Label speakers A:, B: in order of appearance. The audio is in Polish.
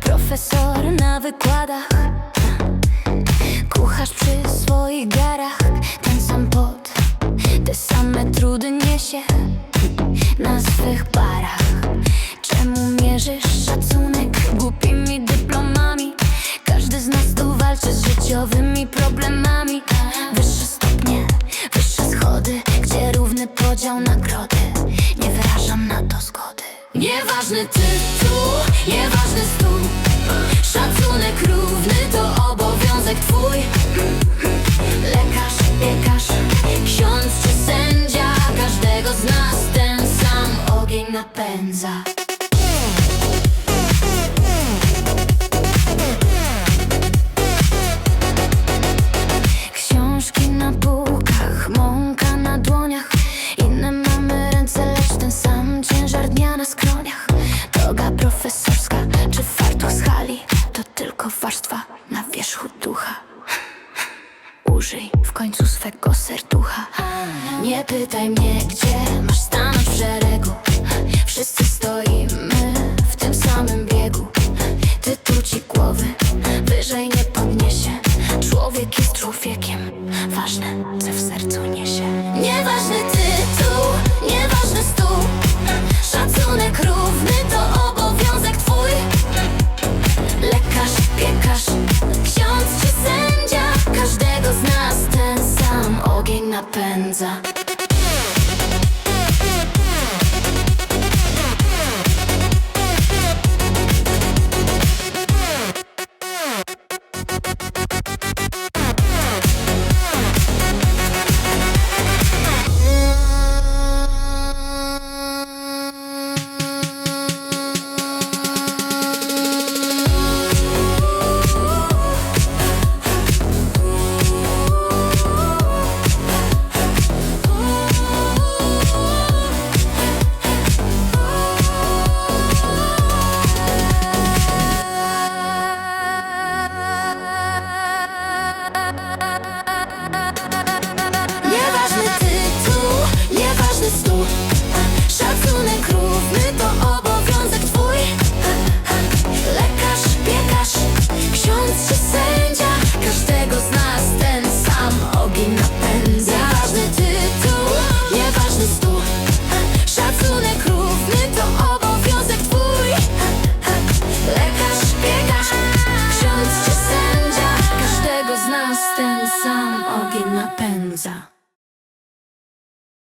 A: Profesor na wykładach. Kucharz przy swoich garach. Ten sam pot Te same trudy niesie Na swych barach. Czemu mierzysz szacunek Głupimi dyplomami podział nagrody Nie wyrażam na to zgody. Nieważny tytuł, nieważny stół. Szacunek równy to obowiązek twój. Lekarz, piekarz, ksiądz czy sędzia Każdego z nas ten sam ogień napędza skroniach Droga profesorska czy fartuch z hali? To tylko warstwa na wierzchu ducha. Użyj w końcu swego serducha. Nie pytaj mnie, gdzie masz stanąć w szeregu. Wszyscy stoimy w tym samym biegu. Tytuł ci głowy wyżej nie podniesie. Człowiek jest człowiekiem, ważne co w sercu niesie. Nieważny napędza